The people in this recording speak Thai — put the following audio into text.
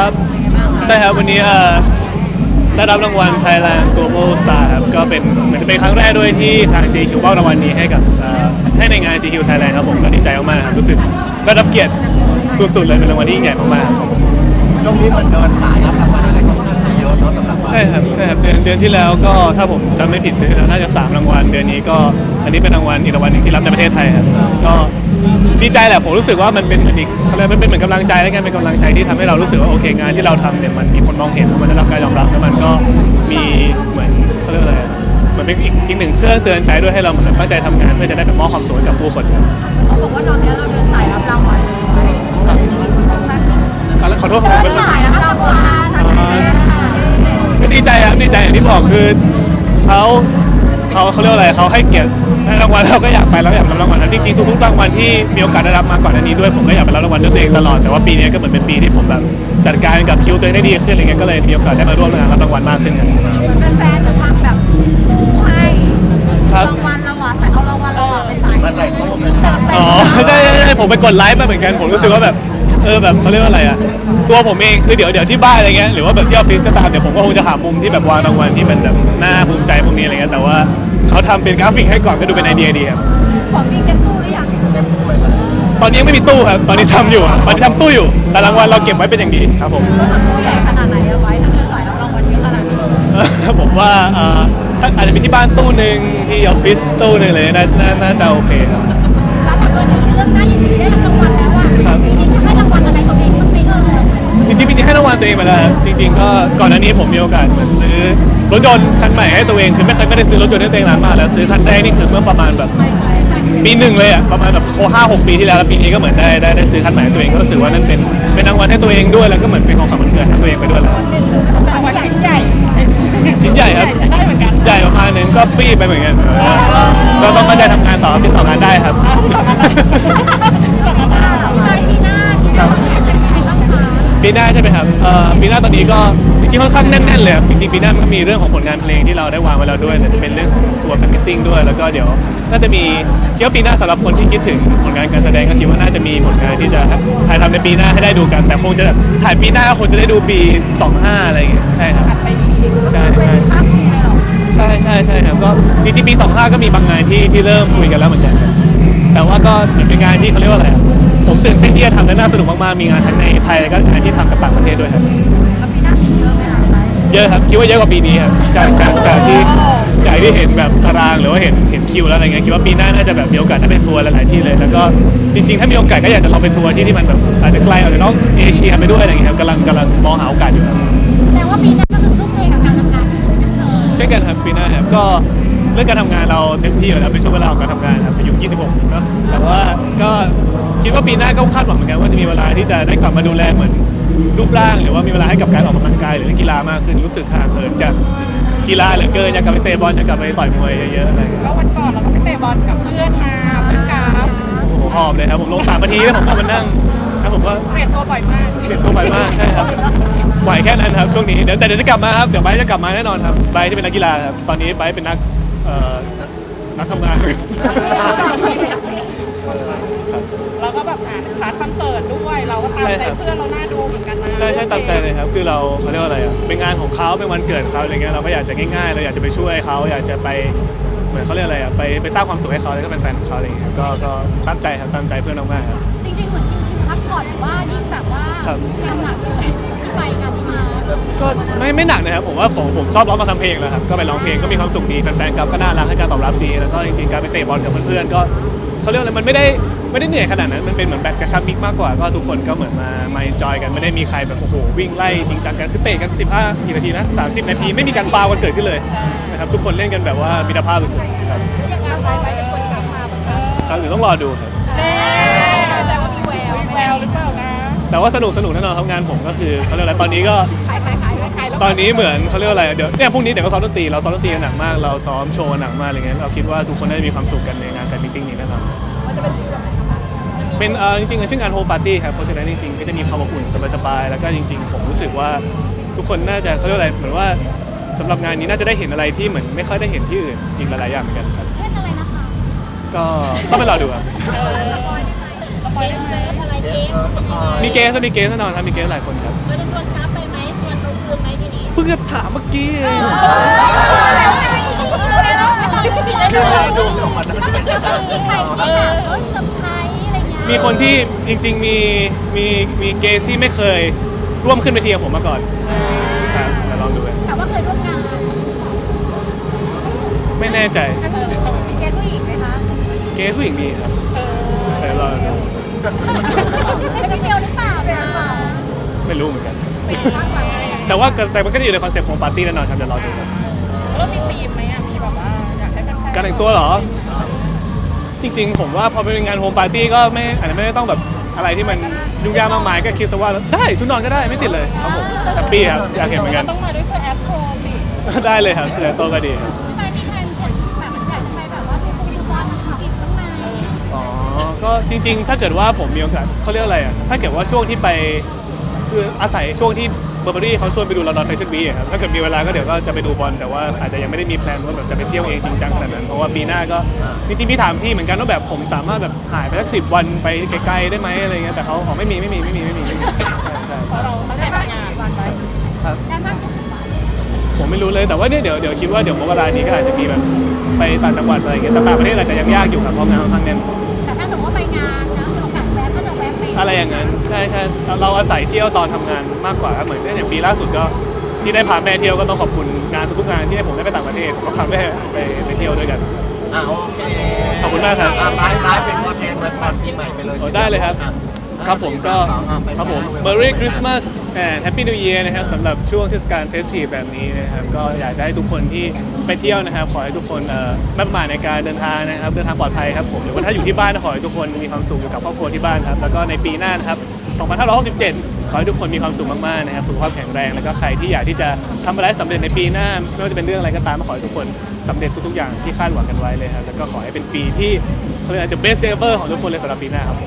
ครับ ใช่ครับวันนี้เอ่อได้รับรางวัล Thailand Global Star ครับก็เป็นเหมือนจะเป็นครั้งแรกด้วยที่ทาง GQ มอบรางวัลนี้ให้กับเอ่อให้ในงาน GQ Thailand ครับผมก็ดีใจมากๆครับรู้สึกได้รับเกียรติสุดๆเลยเป็นรางวัลที่ยิ่งใหญ่มากๆครับผมช่วงนี้เหมือนเดินสายรับรางวัลอะไรก็ค่อนข้างจะเยอะเนาะสำหรับใช่ครับใช่ครับเดือนเดือนที่แล้วก็ถ้าผมจำไม่ผิดเดือนที่แล้วน่าจะสามรางวัลเดือนนี้ก็อันนี้เป็นรางวัลอีกรางวัลหนึ่งที่รับในประเทศไทยครับก็ ดีใจแหละผมรู้สึกว่ามันเป็นเหมือนอีกเขาเรียกมันเป็นเหมือนกำลังใจแล้วกันเป็นกำลังใจที่ทำให้เรารู้สึกว่าโอเคงานที่เราทำเนี่ยมันมีคนมองเห็นมันได้รับการยอมรับแล้วมันก็มีเหมือนเขาเรียกอะไรอะเหมือนเป็นอีกอีกหนึ่งเครื่องเตือนใจด้วยให้เราเหมือนตั้งใจทำงานเพื่อจะได้แบบมอบความสุขให้กับผู้คนครับ เขาบอกว่าตอนนี้เราเดินสายรับรางวัลครับอะแล้วขอโทษผมเดิเป็นนสายรับรางวัลนะก็ดีใจครับดีใจอย่างที่บอกคือเขาเขาเขาเรียกว่าอะไรเขาให้เกียรติ ให้รางวัลเราก็อยากไปแล้วอยากรับรางวัลนะจริงๆทุกๆรางวัลที่มีโอกาสได้รับมาก่อนอันนี้ด้วยผมก็อยากไปรับรางวัลด้วยตัวเองตลอดแต่ว่าปีนี้ก็เหมือนเป็นปีที่ผมแบบจัดการกับคิวตัวเองได้ดีขึ้นอะไรเงี้ยก็เลยมีโอกาสได้มาร่วมงานรับรางวัลมากขึ้นครับเหมือนแฟนๆจะทำแบบให้ครับรางวัลเราอะใส่เอารางวัลเราอะไปใส่มาใส่ตู้เงินอ๋อใช่ใช่ใช่ผมไปกดไลค์มาเหมือนกันผมรู้สึกว่าแบบเออแบบเขาเรียกว่าอะไรอะตัวผมเองคือเดี๋ยวเดี๋ยวที่บ้านอะไรเงี้ยหรือว่าแบบที่ออฟฟิศก็ตามเดี๋ยวผมก็คงจะหามุมที่แบบวางรางวัลที่มันแบบน่าภูมิใจพวกนี้อะไรเงี้ยแต่ว่า เขาทำเป็นกราฟิกให้ก่อนก็ดูเป็นไอเดียดีครับ ของมีเก็บตู้หรือยังตอนนี้ยังไม่มีตู้ครับ ตอนนี้ทำอยู่อะตอนนี้ทำตู้อยู่ แต่รางวัลเราเก็บไว้เป็นอย่างดีครับผมตู้ใหญ่ขนาดไหนเอาไว้ถ้าเดินสายรับรางวัลเยอะขนาดนี้ผมว่าเอ่อถ้าอาจจะมีที่บ้านตู้หนึ่งที่ออฟฟิศตู้หนึ่งเลยน่าน่าน่าจะโอเคครับ แล้วแบบวันนี้เรื่องน่ายินดีได้รับรางวัลแล้วอะครับปีนี้จะให้รางวัลอะไรตัวเองบ้าง ตัวเองมาแล้วจริง ๆ ก็ก่อนหน้านี้ผมมีโอกาสเหมือนซื้อรถยนต์คันใหม่ให้ตัวเองคือไม่เคยไม่ได้ซื้อรถยนต์ให้ตัวเองนานมากแล้วซื้อคันแรกนี่คือเมื่อประมาณแบบปีหนึ่งเลยอะประมาณแบบโคห้าหกปีที่แล้วแล้วปีนี้ก็เหมือนได้ได้ได้ซื้อคันใหม่ให้ตัวเองก็รู้สึกว่านั่นเป็นเป็นรางวัลให้ตัวเองด้วยแล้วก็เหมือนเป็นของขวัญวันเกิดให้ตัวเองไปด้วยแหละรางวัลชิ้นใหญ่ชิ้นใหญ่ครับ ได้เหมือนกันใหญ่ประมาณนึงก็ฟรีไปเหมือนกันก็ต้องตั้งใจทำงานต่อติดต่องานได้ครับปีหน้าที่เราจะใช้ในร่างกาย ปีหน้าใช่ไหมครับเอ่อปีหน้าตอนนี้ก็จริงๆค่อนข้างแน่นๆเลยครับจริงๆปีหน้ามันก็มีเรื่องของผลงานเพลงที่เราได้วางไว้แล้วด้วยแต่จะเป็นเรื่องของทัวร์แฟนมิทติ้งด้วย แล้วก็เดี๋ยวน่าจะมีคิดว่าปีหน้าสำหรับคนที่คิดถึงผลงานการแสดงก็คิดว่าน่าจะมีผลงานที่จะถ่ายทำในปีหน้าให้ได้ดูกัน แต่คงจะถ่ายปีหน้าคงจะได้ดูปี 25 อะไรอย่างเงี้ยใช่ครับใช่ใช่ ภาพภูมิเลยเหรอใช่ใช่ใช่ครับก็จริงๆปี 25 ก็มีบางงานที่ที่เริ่มคุยกันแล้วเหมือนกันครับแต่ว่าก็เหมือนเป็นงานที่เขาเรียกว่าอะไรอะ ผมตื่นเต้นที่จะทำและน่าสนุกมากๆ มีงานทั้งในไทยแล้วก็งานที่ทำกับต่างประเทศด้วยครับ แล้วปีหน้ามีเยอะไหมคะเยอะครับ คิดว่าเยอะกว่าปีนี้ครับจากจากจากที่จากที่เห็นแบบตารางหรือว่าเห็นเห็นคิวแล้วอะไรเงี้ยคิดว่าปีหน้าน่าจะแบบมีโอกาสได้ไปทัวร์หลายๆที่เลย แล้วก็จริงๆ ถ้ามีโอกาสก็อยากจะลองไปทัวร์ที่ที่มันแบบอาจจะไกลออกจากนอกเอเชียไปด้วยอะไรเงี้ยครับกำลังกำลังมองหาโอกาสอยู่ครับ แสดงว่าปีหน้าก็คือทุ่มเทกับการทำงานอยู่เช่นเคยเช่นกันครับปีหน้าครับก็เรื่องการทำงานเราเต็มที่อยู่แล้วเป็นช่วงเวลาของการทำงานครับอายุ 26เนอะแต่ว่าก็ คิดว่าปีหน้าก็คาดหวังเหมือนกันว่าจะมีเวลาที่จะได้กลับมาดูแลเหมือนรูปร่าง หรือว่ามีเวลาให้กับการออกกำลังกายหรือเล่นกีฬามากขึ้นรู้สึกห่างเหินจากกีฬาเหลือเกินอยากกลับไปเตะบอลอยากกลับไปต่อยมวยเยอะๆอะไรอย่างเงี้ยก็วันก่อนเราก็ไปเตะบอลกับเพื่อนมาเพื่อนกราฟโอ้โหหอบเลยครับผมลงสามนาทีแล้วผมก็มานั่งแล้วผมก็เปลี่ยนตัวบ่อยมากเปลี่ยนตัวไปมากใช่ครับไหวแค่นั้นครับช่วงนี้เดี๋ยวแต่เดี๋ยวจะกลับมาครับเดี๋ยวไบร์ทจะกลับมาแน่นอนครับไบร์ทที่เป็นนักกีฬาครับตอนนี้ไบร์ทเป็นนักเอ่อนักทำงานครับ เราก็แบบอ่านพาร์ทคอน เสิร์ตด้วยเราก็ตามใช่ใจครับ เพื่อนเราหน้าดูเหมือนกันนะใช่ใช่ตามใจเลยครับคือเราเขาเรียกว่าอะไรอะเป็นงานของเขาเป็นวันเกิดเขาอะไรเงี้ยเราก็อยากจะง่ายๆ เราอยากจะไปช่วยเขาอยากจะไปเหมือนเขาเรียกอะไรอะไปไปสร้างความสุขให้เขาแล้วก็เป็นแฟนของเขาอะไรเงี้ยก็ก็ตามใจครับตามใจเพื่อนมากๆครับ จริงๆเหมือนชิงๆพักผ่อนหรือว่ายิ่งแบบว่าครับ งานหนักเลยที่ไปงานที่มาก็ไม่ไม่หนักนะครับผมว่าผมผมชอบร้องมาทำเพลงแล้วครับก็ไปร้องเพลงก็มีความสุขดีแฟนๆครับก็น่ารักให้การตอบรับดีแล้วก็จริงๆการไปเตะบอลกับเพื่อนๆก็ เขาเรียกอะไรมันไม่ได้ไม่ได้เหนื่อยขนาดนั้นมันเป็นเหมือนแบดกระชับมิกมากกว่าก็ทุกคนก็เหมือนมามาจอยกันไม่ได้มีใครแบบโอ้โหวิ่งไล่จริงจังกันคือเตะกัน15กี่นาทีนะ30 นาทีไม่มีการฟาวล์กันเกิดขึ้นเลยนะครับทุกคนเล่นกันแบบว่ามิตรภาพสุดๆครับแล้วยังไงไปไปจะชวนกลับมาแบบครับหรือต้องรอดูครับแม่แสดงว่ามีแววแววหรือเปล่านะแต่ว่าสนุกสนุกแน่นอนครับงานผมก็คือเขาเรียกอะไรตอนนี้ก็ ตอนนี้เหมือนเขาเรียกว่าอะไรเดี๋ยวเนี่ยพรุ่งนี้เดี๋ยวก็ซ้อมดนตรีเราซ้อมดนตรีกันหนักมาก เราซ้อมโชว์หนักมากอะไรเงี้ยเราคิดว่าทุกคนได้มีความสุขกันในงานแฟนมิทติ้งนี้แน่นอนมันจะเป็นฟีลแบบไหนคะเป็นเอ่อจริงๆชื่องานโฮปาร์ตี้ครับเพราะฉะนั้นจริงๆก็จะมีความอบอุ่นสบายๆแล้วก็จริง ๆ ผมรู้สึกว่าทุกคนน่าจะเขาเรียกว่าอะไรเหมือนว่าสำหรับงานนี้น่าจะได้เห็นอะไรที่เหมือนไม่ค่อยได้เห็นที่อื่นอีกหลายๆอย่างเหมือนกันครับเช่นอะไรนะคะก็ต้องไปรอดูครับสปอยได้ไหมอะไรเองเออสปอยมีเกสมีเกสแน่นอนครับมีเกสหลายคนครับ ไม่ได้ชวนกร พิ่งจะถามเมื่อกี้เองดูออกมานอกจากเกี่ยวกับมีใครที่แบบเอะไรเงี้ยมีคนที่จริง ๆ มีมีมีเกสที่ไม่เคยร่วมขึ้นเวทีกับผมมาก่อนครับเดี๋ยวลองดูกันแต่ว่าเคยร่วมงานไม่แน่ใจมีแกผู้หญิงไหมคะเกสผู้หญิงมีครับเดี๋ยวรอดูไม่เกี่ยวหรือเปล่าไม่รู้เหมือนกัน แต่ว่าแต่มันก็จะอยู่ในคอนเซ็ปต์ของปาร์ตี้แน่นอนครับเดี๋ยวรอดูครับแล้วมีธีมไหมอะ มีแบบว่าอยากให้แฟนๆการแต่งตัวเหรอ จริงๆ ผมว่าพอเป็นงานโฮมปาร์ตี้ก็ไม่อาจจะไม่ได้ต้องแบบอะไรที่มันยุ่งยากมากมายก็คิดซะว่าได้ชุดนอนก็ได้ไม่ติดเลยครับผมแฮปปี้ครับอยากเห็นเหมือนกัน ต้องมาด้วยเพื่อแอปโฮมดิได้เลยครับเชิญโต๊ะก็ดีครับไปมีแพลนจะแบบอยากจะไปแบบว่าไปปูที่บ้านอังกฤษบ้างไหมอ๋อก็จริงๆ ถ้าเกิดว่าผมมีโอกาสเขาเรียกอะไรอะถ้าเกิดว่าช่วงที่ไปคืออาศัยช่วงที่ เบอร์เบอรี่เขาชวนไปดูลอนดอนแฟชั่นวีครับถ้าเกิดมีเวลาก็เดี๋ยวก็จะไปดูบอลแต่ว่าอาจจะยังไม่ได้มีแพลนว่าแบบจะไปเที่ยวเองจริงจังขนาดนั้นเพราะว่าปีหน้าก็จริงๆพี่ถามที่เหมือนกันว่าแบบผมสามารถแบบหายไปสักสิบวันไปไกลๆได้ไหมอะไรเงี้ยแต่เขาบอกไม่มีไม่มีไม่มีไม่มีไม่มีใช่เพราะเราตั้งใจทำงานวันไปใช่ครับผมไม่รู้เลยแต่ว่าเนี่ยเดี๋ยวเดี๋ยวคิดว่าเดี๋ยวมกรานี้ก็อาจจะมีแบบไปต่างจังหวัดอะไรเงี้ยแต่ต่างประเทศอาจจะยังยากอยู่ครับเพราะงานค่อนข้างแน่นแต่ถ้าสมมติว่าไปงานนะ อกาสแวะก็จะแวะไปอะไรอย่างนั้นใช่ใช่เราอาศัยเที่ยวตอนทำงานมากกว่าครับเหมือนอย่างปีล่าสุดก็ที่ได้พาแม่เที่ยวก็ต้องขอบคุณงานทุกๆงานที่ให้ผมได้ไปต่างประเทศผมก็พาแม่ไปไปเที่ยวด้วยกัน อะโอเคขอบคุณมากครับ อะไลฟ์ไลฟ์เป็นตัวแทนไว้พรปีใหม่ไปเลย โอ้ได้เลยครับ อะ ครับผมก็ครับผม Merry Christmas and Happy New Year นะครับสำหรับช่วงเทศกาลเฟสทีฟแบบนี้นะครับก็อยากจะให้ทุกคนที่ไปเที่ยวนะครับ ขอให้ทุกคนเอ่อไม่ประมาทในการเดินทางนะครับ เดินทางปลอดภัยครับผมหรือว่าถ้าอยู่ที่บ้านขอให้ทุกคนมีความสุขอยู่กับครอบครัวที่บ้านครับแล้วก็ในปีหน้านะครับ 2567 ขอให้ทุกคนมีความสุขมากๆนะครับสุขภาพแข็งแรงแล้วก็ใครที่อยากที่จะทำอะไรสำเร็จในปีหน้าไม่ว่าจะเป็นเรื่องอะไรก็ตามขอให้ทุกคนสำเร็จทุกๆอย่างที่คาดหวังกันไว้เลยครับแล้วก็ขอให้เป็นปีที่เขาเรียกอะไร the best ever ของทุกคนเลยสำหรับปีหน้าครับ